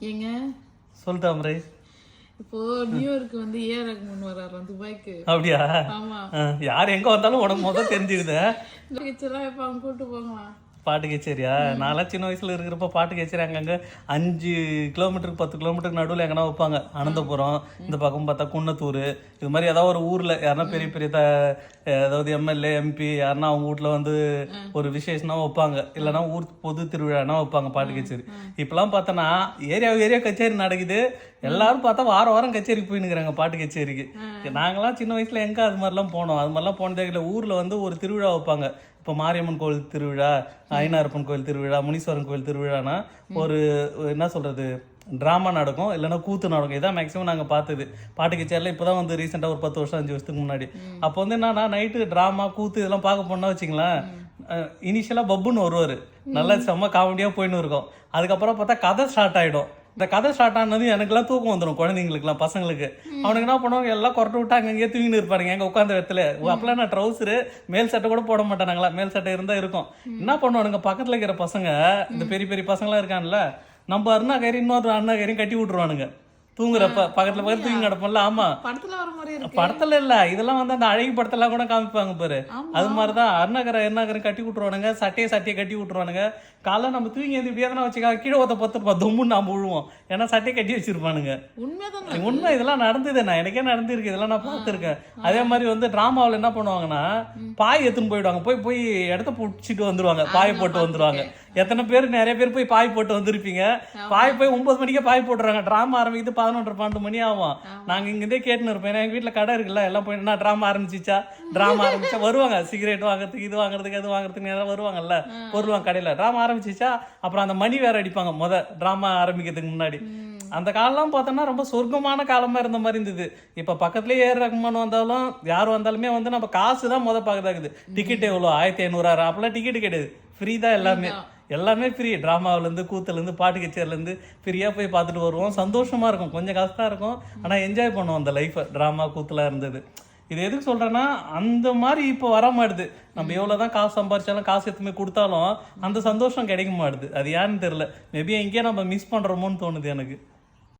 ஏங்க? சொல் தாமரை இப்போ நியூயார்க்கு வந்து ஏ ரகுமான் வர்றாராம் துபாய்க்கு அப்படியா? ஆமா. யார் எங்க வந்தாலும் உனக்கு முதல் தெரிஞ்சுக்குது கிச்சலாம் எப்ப அவங்க கூட்டு போங்களா பாட்டு கச்சேரியா? நான்லாம் சின்ன வயசுல இருக்கிறப்ப பாட்டு கச்சேரி அங்கங்க அஞ்சு கிலோமீட்டருக்கு பத்து கிலோமீட்டருக்கு நடுவில் எங்கன்னா வைப்பாங்க. அனந்தபுரம் இந்த பக்கம் பார்த்தா குன்னத்தூர் இது மாதிரி ஏதாவது ஒரு ஊர்ல யாருன்னா பெரிய பெரிய த அதாவது எம்எல்ஏ எம்பி யாருன்னா அவங்க வீட்ல வந்து ஒரு விசேஷம்னா வைப்பாங்க. இல்லைன்னா ஊர் பொது திருவிழானா வைப்பாங்க பாட்டு கச்சேரி. இப்பெல்லாம் பார்த்தோன்னா ஏரியா ஏரியா கச்சேரி நடக்குது. எல்லாரும் பார்த்தா வாரம் வாரம் கச்சேரிக்கு போயினுக்கிறாங்க பாட்டு கச்சேரிக்கு. நாங்களாம் சின்ன வயசுல எங்க அது மாதிரிலாம் போனோம்? அது மாதிரிலாம் போனதே இல்லை. ஊர்ல வந்து ஒரு திருவிழா வைப்பாங்க. இப்போ மாரியம்மன் கோவில் திருவிழா ஐநாரப்பன் கோவில் திருவிழா முனீஸ்வரன் கோவில் திருவிழானா ஒரு என்ன சொல்றது ட்ராமா நடக்கும் இல்லைன்னா கூத்து நடக்கும். இதான் மேக்ஸிமம் நாங்கள் பார்த்தது. பாட்டு கச்சேரியில் இப்போ தான் வந்து ரீசெண்டாக ஒரு பத்து வருஷம் அஞ்சு வருஷத்துக்கு முன்னாடி. அப்போ வந்து என்னன்னா நைட்டு ட்ராமா கூத்து இதெல்லாம் பார்க்க போனா வச்சிங்களேன் இனிஷியலாக பப்புன்னு வருவார். நல்லா செம்ம காமெடியாக போயின்னு இருக்கும். அதுக்கப்புறம் பார்த்தா கதை ஸ்டார்ட் ஆகிடும் இந்த கதை ஸ்டார்ட் ஆனது எனக்குலாம் தூக்கம் வந்துடும் குழந்தைங்களுக்குலாம் பசங்களுக்கு. அவனுக்கு என்ன பண்ணுவாங்க எல்லாம் கொரட்டை விட்டு அங்கங்கே தூங்கின்னு இருப்பாருங்க எங்க உட்காந்த இடத்துல. அப்பெல்லாம் நான் ட்ரௌசரு மேல் சட்டை கூட போட மாட்டானுங்களா? மேல் சட்டை இருந்தா இருக்கும். என்ன பண்ணுவானுங்க பக்கத்துல இருக்கிற பசங்க இந்த பெரிய பெரிய பசங்களாம் இருக்கான்ல நம்ம அருணா கறி இன்னொரு அண்ணா கறியும் கட்டி விட்டுருவானுங்க. தூங்குறப்ப பக்கத்துல பக்கத்துல தூங்கி கிடப்போம்ல ஆமா. படத்துல வர மாதிரி இருக்கு. படத்துல இல்ல இதெல்லாம் வந்து அந்த அழகி படத்தெல்லாம் கூட காமிப்பாங்க பாரு. அது மாதிரிதான் அருணாகரை எருணாகரை கட்டி விட்டுருவானுங்க சட்டையை சட்டையை கட்டி விட்டுருவானுங்க. காலைல நம்ம தூங்கி எழுந்து இப்படியே தானே வச்சுக்கா கீழே ஒருத்த பத்து தொம்முன்னு நாம விழுவோம். ஏன்னா சட்டையை கட்டி வச்சிருப்பானுங்க. உண்மைதான் உண்மை இதெல்லாம் நடந்தது நான் எனக்கே நடந்திருக்கு இதெல்லாம் நான் பார்த்துருக்கேன். அதே மாதிரி வந்து டிராமாவில் என்ன பண்ணுவாங்கன்னா பாய் எடுத்துன்னு போயிடுவாங்க போய் போய் இடத்த பிடிச்சிட்டு வந்துருவாங்க பாய் போட்டு வந்துருவாங்க. எத்தனை பேர் நிறைய பேர் போய் பாய் போட்டு வந்திருப்பீங்க. பாய் போய் ஒன்பது மணிக்கே பாய் போட்டுறாங்க. டிராமா ஆரம்பிக்குது பதினொன்றரை பன்னெண்டு மணி ஆகும். நாங்க இங்கிருந்தே கேட்டுன்னு இருப்போம். ஏன்னா எங்க வீட்டுல கடை இருக்குல்ல எல்லாம் போய் என்ன டிராமா ஆரம்பிச்சிச்சா? டிராமா ஆரம்பிச்சா வருவாங்க. சிகரெட் வாங்குறதுக்கு இது வாங்குறதுக்கு அது வாங்குறதுக்கு நேரம் வருவாங்கல்ல? பொருள் வாங்க கடையில. டிராமா ஆரம்பிச்சிச்சா அப்புறம் அந்த மணி வேற அடிப்பாங்க. முத டிராமா ஆரம்பிக்கிறதுக்கு முன்னாடி. அந்த காலம்லாம் பார்த்தோம்னா ரொம்ப சொர்க்கமான காலமா இருந்த மாதிரி இருந்தது. இப்ப பக்கத்துலயே ஏர் ரகுமான் வந்தாலும் யார் வந்தாலுமே வந்து நம்ம காசு தான் முத பார்க்கதாக்குது டிக்கெட் எவ்வளோ? ஆயிரத்தி ஐநூறு அப்பெல்லாம் டிக்கெட் கிடையாது. ஃப்ரீ தான் எல்லாமே. எல்லாமே ஃப்ரீ ட்ராமாவிலேருந்து கூத்துலேருந்து பாட்டு கச்சேரிலேருந்து ஃப்ரீயாக போய் பார்த்துட்டு வருவோம். சந்தோஷமா இருக்கும். கொஞ்சம் கஷ்டம் இருக்கும். ஆனால் என்ஜாய் பண்ணுவோம் அந்த லைஃப்பை ட்ராமா கூத்துலாம் இருந்தது. இது எதுக்கு சொல்கிறேன்னா அந்த மாதிரி இப்போ வர மாட்டுது நம்ம எவ்வளோ தான் காசு சம்பாரிச்சாலும் காசு எத்துமே கொடுத்தாலும் அந்த சந்தோஷம் கிடைக்க மாட்டுது அது ஏன்னு தெரில மேபி எங்கேயோ நம்ம மிஸ் பண்ணுறோமோன்னு தோணுது எனக்கு.